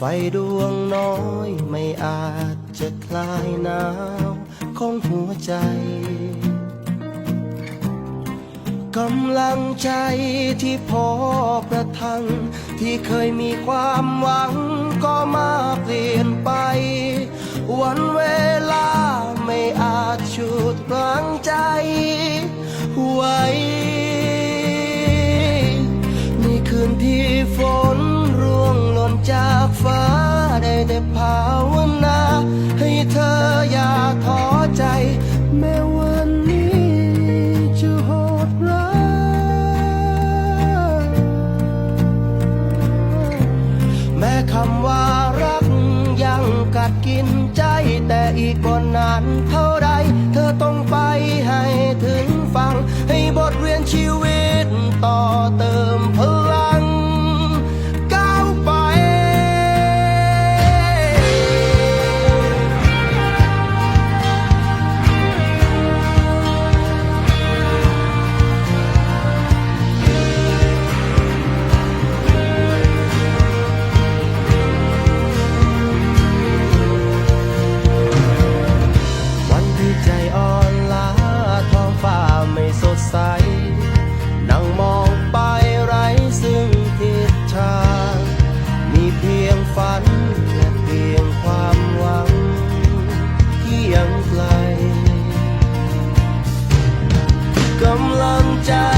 ไฟดวงน้อยไม่อาจจะคลายหนาวของหัวใจ กำลังใจที่พอประทัง ที่เคยมีความหวังก็มาเปลี่ยนำว่ารักยังกัดกินใจแต่อีกบนนานเท่าไร เธอต้องไปให้ถึงฟัง ให้บทเรียนชีวิตำ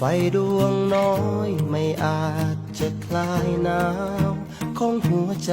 ไฟดวงน้อยไม่อาจจะคลายหนาวของหัวใจ